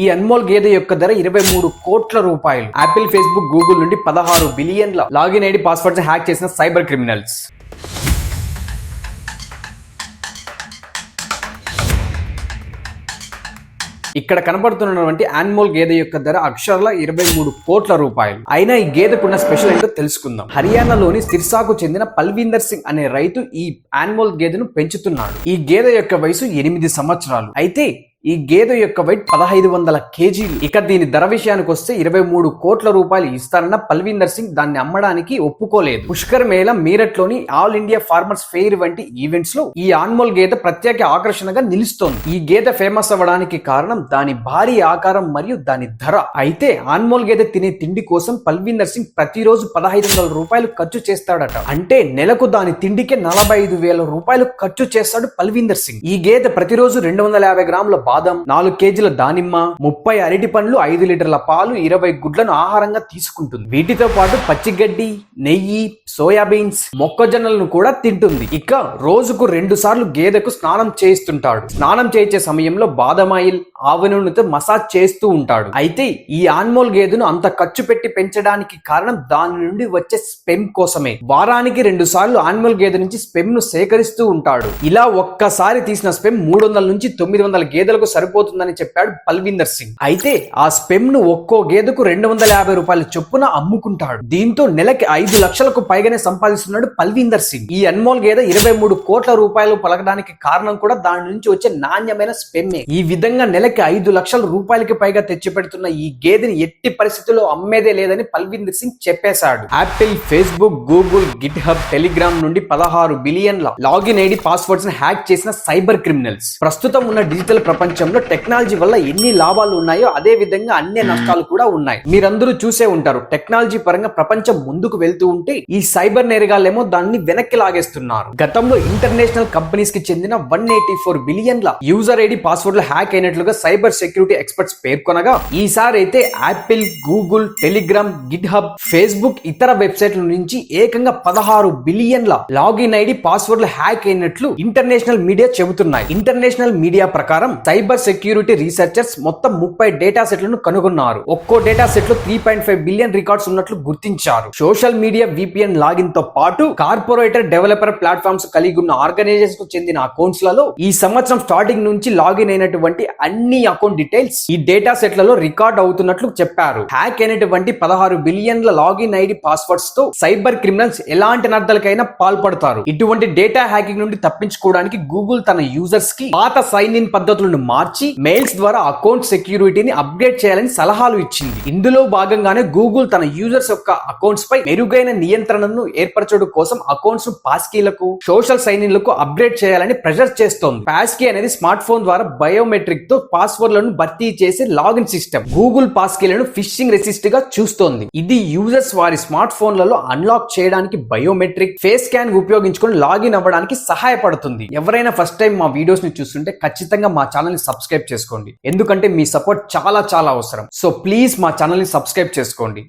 ఈ అన్మోల్ గేదె యొక్క ధర ఇరవై మూడు కోట్ల రూపాయలు. యాపిల్ ఫేస్బుక్ గూగుల్ నుండి పదహారు బిలియన్ల లాగిన్ ఐడి పాస్వర్డ్స్ హ్యాక్ చేసిన సైబర్ క్రిమినల్స్. ఇక్కడ కనబడుతున్నటువంటి యానిమల్ గేదె యొక్క ధర అక్షరాల ఇరవై మూడు కోట్ల రూపాయలు. అయినా ఈ గేదెకున్న స్పెషల్ ఏంటో తెలుసుకుందాం. హర్యానాలోని సిర్సాకు చెందిన పల్వీందర్ సింగ్ అనే రైతు ఈ యానిమల్ గేదెను పెంచుతున్నాడు. ఈ గేదె యొక్క వయసు ఎనిమిది సంవత్సరాలు. అయితే ఈ గేదె యొక్క వెయిట్ పదహైదు వందల కేజీలు. ఇక దీని ధర విషయానికి వస్తే ఇరవై మూడు కోట్ల రూపాయలు ఇస్తారన్న పల్వీందర్ సింగ్ దాన్ని అమ్మడానికి ఒప్పుకోలేదు. పుష్కర్ మేళ మీరట్లోని ఆల్ ఇండియా ఫార్మర్స్ ఫెయిర్ వంటి ఈవెంట్స్లో ఈ ఆన్మోల్ గేదె ప్రత్యేక ఆకర్షణగా నిలుస్తోంది. ఈ గేదె ఫేమస్ అవ్వడానికి కారణం దాని భారీ ఆకారం మరియు దాని ధర. అయితే ఆన్మోల్ గేదె తినే తిండి కోసం పల్వీందర్ సింగ్ ప్రతిరోజు పదహైదు వందల రూపాయలు ఖర్చు చేస్తాడట. అంటే నెలకు దాని తిండికే నలభై ఐదు వేల రూపాయలు ఖర్చు చేస్తాడు పల్వీందర్ సింగ్. ఈ గేదె ప్రతిరోజు రెండు వందల యాభై గ్రాముల బాదం నాలుగు కేజీల దానిమ్మ ముప్పై అరటి పండ్లు ఐదు లీటర్ల పాలు ఇరవై గుడ్లను ఆహారంగా తీసుకుంటుంది. వీటితో పాటు పచ్చిగడ్డి నెయ్యి సోయాబీన్స్ మొక్కజొన్నలను కూడా తింటుంది. ఇక రోజుకు రెండు సార్లు గేదెకు స్నానం చేయిస్తుంటాడు. స్నానం చేయించే సమయంలో బాదం ఆయిల్ ఆవు నూనెతో మసాజ్ చేస్తూ ఉంటాడు. అయితే ఈ ఆన్మోల్ గేదెను అంత ఖర్చు పెట్టి పెంచడానికి కారణం దాని నుండి వచ్చే స్పెమ్ కోసమే. వారానికి రెండు సార్లు ఆన్మోల్ గేదె నుంచి స్పెమ్ను సేకరిస్తూ ఉంటాడు. ఇలా ఒక్కసారి తీసిన స్పెమ్ మూడు వందల నుంచి తొమ్మిది వందల గేదెలకు సరిపోతుందని చెప్పాడు పల్వీందర్ సింగ్. అయితే ఆ స్పెమ్ను ఒక్కో గేదెకు రెండు వందల యాభై రూపాయల చొప్పున అమ్ముకుంటాడు. దీంతో నెలకి ఐదు లక్షలకు పైగానే సంపాదిస్తున్నాడు పల్వీందర్ సింగ్. ఈ అన్మోల్ గేదె ఇరవై మూడు కోట్ల రూపాయలు పలకడానికి కారణం కూడా దాని నుంచి వచ్చే నాణ్యమైన స్పెమ్మే. ఈ విధంగా నెలకి ఐదు లక్షల రూపాయలకి పైగా తెచ్చిపెడుతున్న ఈ గేదెని ఎట్టి పరిస్థితుల్లో అమ్మేదే లేదని పల్వీందర్ సింగ్ చెప్పేశాడు. Apple Facebook Google GitHub Telegram నుండి పదహారు బిలియన్ల లాగిన్ ఐడి పాస్వర్డ్స్ని హ్యాక్ చేసిన సైబర్ క్రిమినల్స్. ప్రస్తుతం ఉన్న డిజిటల్ ప్రపంచంలో టెక్నాలజీ వల్ల ఎన్ని లాభాలు ఉన్నాయో అదే విధంగా అన్ని నష్టాలు కూడా ఉన్నాయి. మీరందరూ చూసే ఉంటారు టెక్నాలజీ పరంగా ప్రపంచం ముందుకు వెళ్తూ ఉంటే ఈ సైబర్ నేరగాళ్ళేమో దాన్ని వెనక్కి లాగేస్తున్నారు. గతంలో ఇంటర్నేషనల్ కంపెనీస్కి చెందిన వన్ ఎయిటీ ఫోర్ బిలియన్ల యూజర్ ఐడి పాస్వర్డ్లు హ్యాక్ అయినట్లుగా సైబర్ సెక్యూరిటీ ఎక్స్పర్ట్స్ పేర్కొనగా ఈసారి అయితే Apple Google Telegram GitHub Facebook ఇతర వెబ్సైట్ల నుంచి ఏకంగా పదహారు బిలియన్ల లాగిన్ ఐడి పాస్వర్డ్లు హ్యాక్ అయినట్లు ఇంటర్నేషనల్ మీడియా చెబుతున్నాయి. ఇంటర్నేషనల్ మీడియా ప్రకారం సైబర్ సెక్యూరిటీ రీసెర్చర్స్ మొత్తం ముప్పై డేటా సెట్లను కనుగొన్నారు. ఒక్కో డేటా సెట్లో three point five billion records ఉన్నట్లు గుర్తించారు. సోషల్ మీడియా విపిఎన్ లాగిన్తో పాటు కార్పొరేటర్ డెవలపర్ ప్లాట్ఫామ్స్ కలిగి ఉన్న ఆర్గనైజేషన్కు చెందిన అకౌంట్స్లలో ఈ సంవత్సరం స్టార్టింగ్ నుంచి లాగిన్ అయినటువంటి అన్ని అకౌంట్ డీటెయిల్స్ ఈ డేటా సెట్లలో రికార్డ్ అవుతున్నట్లు చెప్పారు. హ్యాక్ అయినటువంటి పదహారు బిలియన్ల లాగిన్ ఐడి పాస్వర్డ్స్తో సైబర్ క్రిమినల్స్ ఎలాంటి నర్దలకైనా పాల్పడతారు. ఇటువంటి డేటా హ్యాకింగ్ నుండి తప్పించుకోవడానికి గూగుల్ తన యూజర్స్కి పాత సైన్ ఇన్ పద్ధతులను మార్చి మెయిల్స్ ద్వారా అకౌంట్ సెక్యూరిటీని అప్డేట్ చేయాలని సలహాలు ఇచ్చింది. ఇందులో భాగంగానే గూగుల్ తన యూజర్స్ యొక్క అకౌంట్స్ పై మెరుగైన నియంత్రణను ఏర్పరచడం కోసం అకౌంట్స్ పాస్కీలకు సోషల్ సైన్ ఇన్లకు అప్డేట్ చేయాలని ప్రెషర్ చేస్తోంది. పాస్కీ అనేది స్మార్ట్ ఫోన్ ద్వారా బయోమెట్రిక్తో పాస్వర్డ్లను భర్తీ చేసే లాగిన్ సిస్టమ్. గూగుల్ పాస్కీలను ఫిషింగ్ రెసిస్ట్గా చూస్తోంది. ఇది యూజర్స్ వారి స్మార్ట్ ఫోన్లలో అన్లాక్ చేయడానికి బయోమెట్రిక్ ఫేస్ స్కాన్ ఉపయోగించుకొని లాగిన్ అవ్వడానికి సహాయపడుతుంది. ఎవరైనా ఫస్ట్ టైం మా వీడియోస్ని చూస్తుంటే ఖచ్చితంగా మా ఛానల్ని సబ్స్క్రైబ్ చేసుకోండి. ఎందుకంటే మీ సపోర్ట్ చాలా చాలా అవసరం. సో ప్లీజ్ మా ఛానల్ని సబ్స్క్రైబ్ చేసుకోండి.